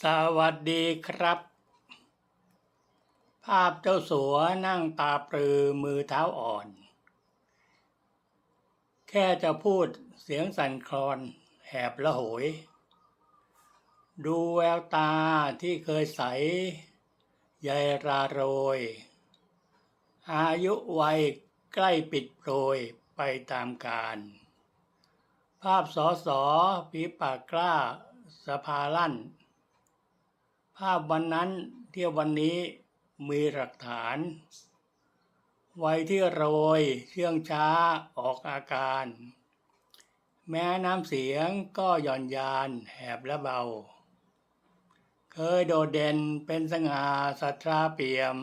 สวัสดีครับ ภาพเจ้าสัวนั่งตาปรือมือเท้าอ่อน แค่จะพูดเสียงสั่นคลอนแหบละโหย ดูแววตาที่เคยใส ใยราโรย อายุวัยใกล้ปิดโปรยไปตามกาลภาพสอสอผีปากกล้าสภาลั่นาพวันนั้นเที่ยววันนี้มีหลักฐาน ไวัยที่โรยเชื่องช้าออกอาการ แม้น้ำเสียงก็หย่อนยานแหบและเบา เคยโดดเด่นเป็นสง่าสัตราเปี่ยม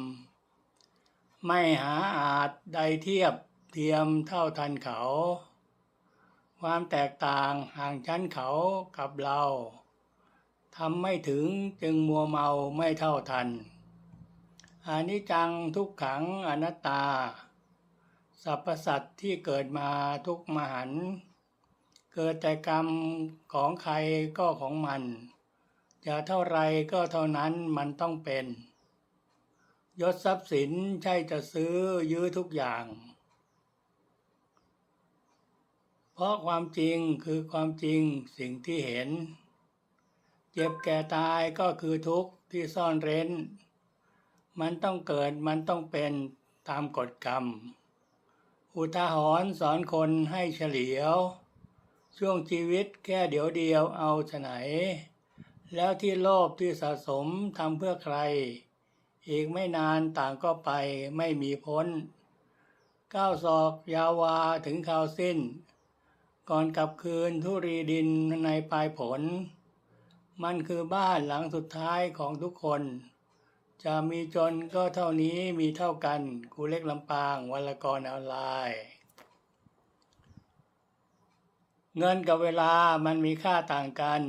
ไม่หาอาจใดเทียบเทียมเท่าทันเขา ความแตกต่างห่างชั้นเขากับเรา ทำไม่ถึงจึงมัวเมาไม่เท่าทันอานิจจังทุกขังอนัตตา สรรพสัตว์ที่เกิดมาทุกมหัน เกิดแต่กรรมของใครก็ของมัน จะเท่าไรก็เท่านั้นมันต้องเป็น ยศทรัพย์สินใช่จะซื้อยื้อทุกอย่าง เพราะความจริงคือความจริงสิ่งที่เห็น เจ็บแก่ตายก็คือทุกข์ที่ซ่อนเร้น มันต้องเกิดมันต้องเป็นตามกฎกรรม อุทาหรณ์สอนคนให้เฉลียว ช่วงชีวิตแค่เดี๋ยวเดียวเอาฉไหน แล้วที่โลภที่สะสมทำเพื่อใคร อีกไม่นานต่างก็ไปไม่มีพ้นก้าวศอกยาวาถึงข่าวสิ้น ก่อนกลับคืนทุรีดินในปลายผล มันคือบ้านหลังสุดท้ายของทุกคน จะมีจนก็เท่านี้มีเท่ากันกูเล็กลำปางวัลกรออนไลน์เงินกับเวลามันมีค่าต่างกัน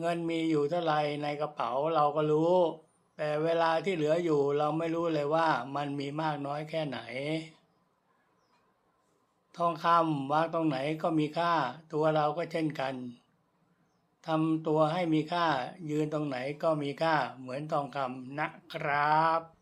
เงินมีอยู่เท่าไหร่ในกระเป๋าเราก็รู้ แต่เวลาที่เหลืออยู่เราไม่รู้เลยว่ามันมีมากน้อยแค่ไหน ทองคำวางตรงไหนก็มีค่า ตัวเราก็เช่นกัน ทำตัวให้มีค่ายืนตรงไหนก็มีค่าเหมือนทองคำนะครับ